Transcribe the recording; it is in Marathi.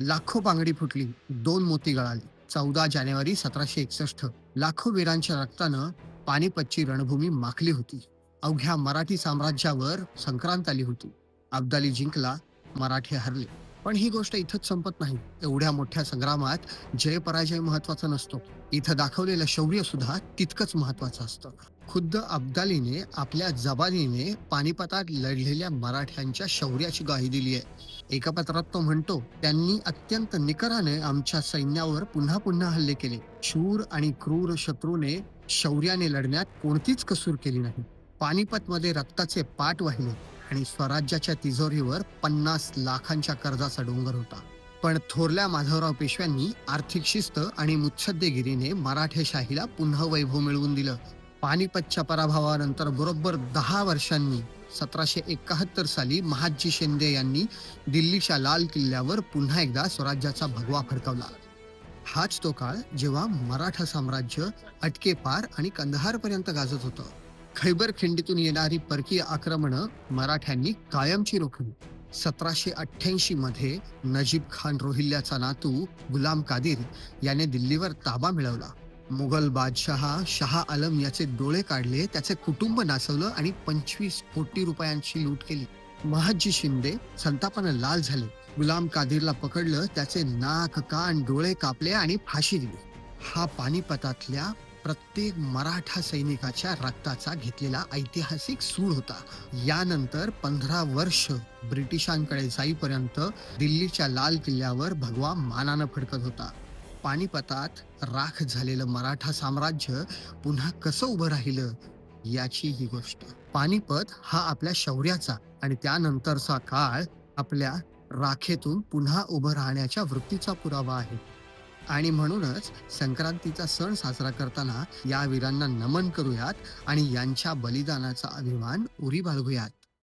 लाखो बांगडी फुटली दोन मोती गळाली. चौदा जानेवारी सतराशे एकसष्ट. लाखो वीरांच्या रक्तानं पानिपतची रणभूमी माखली होती. अवघ्या मराठी साम्राज्यावर संक्रांत आली होती. अब्दाली जिंकला मराठे हरले. पण ही गोष्ट इथंच संपत नाही. एवढ्या मोठ्या संग्रामात जय पराजय महत्त्वाचा नसतो. इथं दाखवलेलं शौर्य सुद्धा तितकंच महत्वाचं असतं. खुद्द अब्दालीने आपल्या जबानीने पानिपतात लढलेल्या मराठ्यांच्या शौर्याची ग्वाही दिली आहे. एका पत्रात तो म्हणतो त्यांनी अत्यंत निकराने आमच्या सैन्यावर पुन्हा पुन्हा हल्ले केले. शूर आणि क्रूर शत्रूने शौर्याने लढण्यात कोणतीच कसूर केली नाही. पानिपत मध्ये रक्ताचे पाठ वाहिले. आणि स्वराज्याच्या तिजोरीवर पन्नास लाखांच्या कर्जाचा डोंगर होता. पण थोरल्या माधवराव पेशव्यांनी आर्थिक शिस्त आणि मुत्सद्देगिरीने मराठेशाहीला पुन्हा वैभव मिळवून दिलं. पानिपतच्या पराभवानंतर बरोबर दहा वर्षांनी सतराशे एकाहत्तर साली महादजी शिंदे यांनी दिल्लीच्या लाल किल्ल्यावर पुन्हा एकदा स्वराज्याचा भगवा फडकवला. हाच तो काळ जेव्हा मराठा साम्राज्य अटकेपार आणि कंदहारपर्यंत गाजत होतं. खैबर खिंडीतून येणारी परकीय आक्रमणं मराठ्यांनी कायमची रोखली. सतराशे अठ्ठ्याऐंशी मध्ये नजीब खान रोहिल्ल्याचा नातू गुलाम कादिर याने दिल्लीवर ताबा मिळवला. मुघल बादशहा शहा आलम याचे डोळे काढले त्याचे कुटुंब नाचवलं आणि पंचवीस कोटी रुपयांची लूट केली. महाजी शिंदे संतापानं लाल झाले. गुलाम कादिरला पकडलं त्याचे नाक कान डोळे कापले आणि फाशी दिली. हा पानिपतातल्या प्रत्येक मराठा सैनिकाच्या रक्ताचा घेतलेला ऐतिहासिक सूड होता. यानंतर पंधरा वर्ष ब्रिटिशांकडे जाईपर्यंत दिल्लीच्या लाल किल्ल्यावर भगवा मानानं फडकत होता. पानिपतात राख झालेलं मराठा साम्राज्य पुन्हा कसं उभं राहिलं याची ही गोष्ट. पानिपत हा आपल्या शौर्याचा आणि त्यानंतरचा काळ आपल्या राखेतून पुन्हा उभं राहण्याच्या वृत्तीचा पुरावा आहे. आणि म्हणूनच संक्रांतीचा सण साजरा करताना या वीरांना नमन करूयात आणि यांच्या बलिदानाचा अभिमान उरी बाळगूयात.